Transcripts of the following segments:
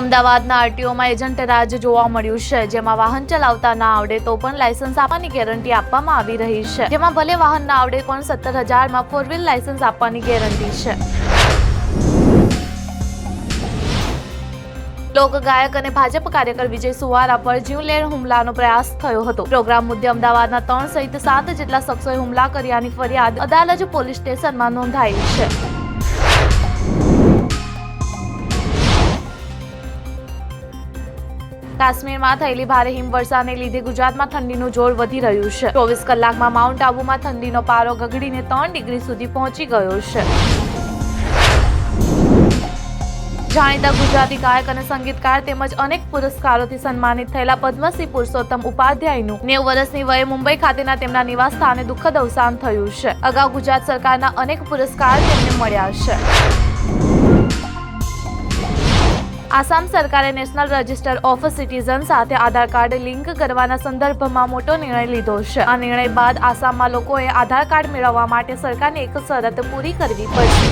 અમદાવાદના આરટીઓમાં એજન્ટ રાજ જોવા મળ્યું છે. જેમાં વાહન ચલાવતા ના આવડે તો પણ લાયસન્સ આપવાની ગેરંટી આપવામાં આવી રહી છે. જેમાં ભલે વાહન ના આવડે પણ સત્તર હજારમાં ફોર વ્હીલ લાયસન્સ આપવાની ગેરંટી છે. લોક ગાયક અને ભાજપ કાર્યકર વિજય સુવારા પર જીવલેણ હુમલાનો પ્રયાસ થયો હતો. પ્રોગ્રામ મુદ્દે અમદાવાદના ત્રણ સહિત સાત જેટલા શખ્સોએ હુમલા કર્યાની ફરિયાદ અદાલજ પોલીસ સ્ટેશનમાં નોંધાઈ છે. કાશ્મીરમાં થયેલી ભારે હિમવર્ષાને લીધે ગુજરાતમાં ઠંડીનું જોર વધી રહ્યું છે. ચોવીસ કલાકમાં માઉન્ટ આબુમાં ઠંડીનો પારો ગગડીને ત્રણ ડિગ્રી સુધી પહોંચી ગયો છે. જાણીતા ગુજરાતી ગાયક અને સંગીતકાર તેમજ અનેક પુરસ્કારોથી સન્માનિત થયેલા પદ્મશ્રી પુરુષોત્તમ ઉપાધ્યાયનું નેવ વર્ષની વયે મુંબઈ ખાતેના તેમના નિવાસ સ્થાને દુઃખદ અવસાન થયું છે. અગાઉ ગુજરાત સરકારના અનેક પુરસ્કાર તેમને મળ્યા છે. આસામ સરકારે નેશનલ રજિસ્ટર ઓફ સિટીઝન સાથે આધાર કાર્ડ લિંક કરવાના સંદર્ભમાં મોટો નિર્ણય લીધો છે. આ નિર્ણય બાદ આસામમાં લોકોએ આધાર કાર્ડ મેળવવા માટે સરકારને એક શરત પૂરી કરવી પડશે.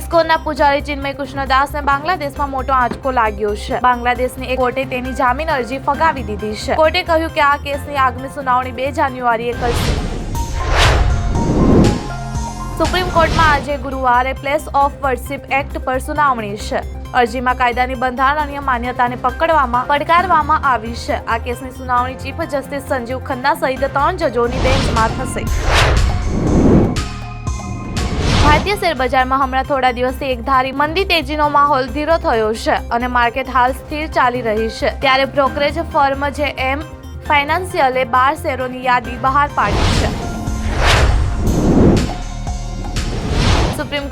ઇસ્કોનના પૂજારી ચિન્મય કૃષ્ણદાસને બાંગ્લાદેશમાં મોટો આંચકો લાગ્યો છે. બાંગ્લાદેશની એક કોર્ટે તેની જામીન અરજી ફગાવી દીધી છે. કોર્ટે કહ્યું કે આ કેસની આગામી સુનાવણી બે જાન્યુઆરીએ કરશે. સુપ્રીમ કોર્ટમાં આજે ગુરુવારે પ્લેસ ઓફ વર્શિપ એક્ટ પર સુનાવણી છે. અરજીમાં કાયદાની બંધારણીય માન્યતાને પકડવામાં, પડકારવામાં આવી છે. આ કેસની સુનાવણી ચીફ જસ્ટિસ સંજીવ ખન્ના સહિત ત્રણ જજોની બેન્ચમાં થશે. ભારતીય શેરબજારમાં હમણાં થોડા દિવસથી એકધારી મંદી તેજીનો માહોલ ધીરો થયો છે અને માર્કેટ હાલ સ્થિર ચાલી રહી છે. ત્યારે બ્રોકરેજ ફર્મ જે એમ ફાઇનાન્સિયલે બાર શેરોની યાદી બહાર પાડી છે.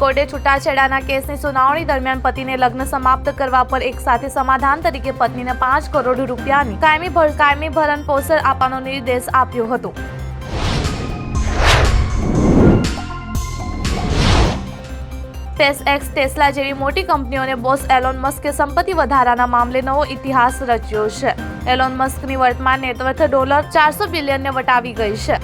કોર્ટે છૂટાછેડાના કેસની સુનાવણી દરમિયાન પતિને લગ્ન સમાપ્ત કરવા પર એક સાથે સમાધાન તરીકે પત્નીને પાંચ કરોડ રૂપિયાની કાયમી કાયમી ભરણ પોષણ આપવાનો નિર્દેશ આપ્યો હતો. સ્પેસ એક્સ ટેસ્લા જેવી મોટી કંપનીઓને બોસ એલોન મસ્કે સંપત્તિ વધારાના મામલે નવો ઇતિહાસ રચ્યો છે. એલોન મસ્કની વર્તમાન નેટવર્થ ડોલર ચારસો બિલિયનને વટાવી ગઈ છે.